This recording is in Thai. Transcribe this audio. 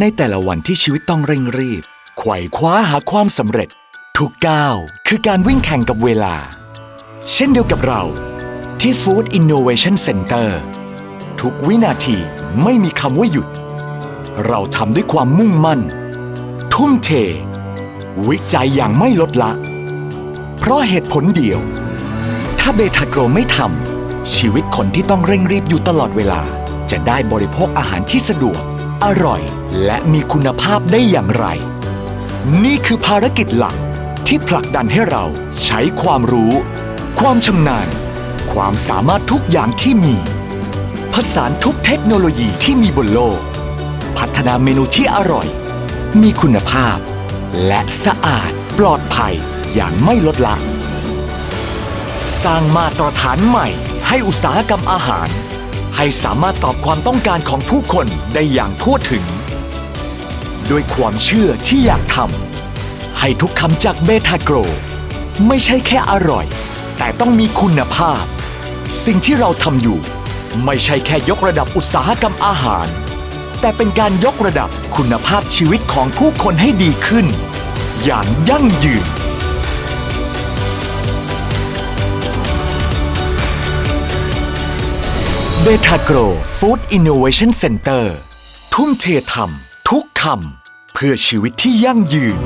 ในแต่ละวันที่ชีวิตต้องเร่งรีบ ไขว่คว้าหาความสำเร็จ ทุกก้าวคือการวิ่งแข่งกับเวลา เช่นเดียวกับเรา ที่ Food Innovation Center ทุกวินาทีไม่มีคำว่าหยุด เราทำด้วยความมุ่งมั่น ทุ่มเท วิจัยอย่างไม่ลดละ เพราะเหตุผลเดียว ถ้าเบทาโกรไม่ทำชีวิตคนที่ต้องเร่งรีบอยู่ตลอดเวลา จะได้บริโภคอาหารที่สะดวก อร่อย และมีคุณภาพได้อย่างไร นี่คือภารกิจหลักที่ผลักดันให้เราใช้ความรู้ ความชำนาญ ความสามารถทุกอย่างที่มี ผสานทุกเทคโนโลยีที่มีบนโลก พัฒนาเมนูที่อร่อย มีคุณภาพ และสะอาดปลอดภัยอย่างไม่ลดละสร้างมาตรฐานใหม่ ให้อุตสาหกรรมอาหาร ให้สามารถตอบความต้องการของผู้คนได้อย่างทั่วถึง ด้วยความเชื่อที่อยากทำให้ทุกคำจากเบทาโกร ไม่ใช่แค่อร่อย แต่ต้องมีคุณภาพ สิ่งที่เราทำอยู่ ไม่ใช่แค่ยกระดับอุตสาหกรรมอาหาร แต่เป็นการยกระดับคุณภาพชีวิตของผู้คนให้ดีขึ้น อย่างยั่งยืนเบทาโกรฟู้ดอินโนเวชันเซ็นเตอร์ทุ่มเททำ ทุกคำเพื่อชีวิตที่ยั่งยืน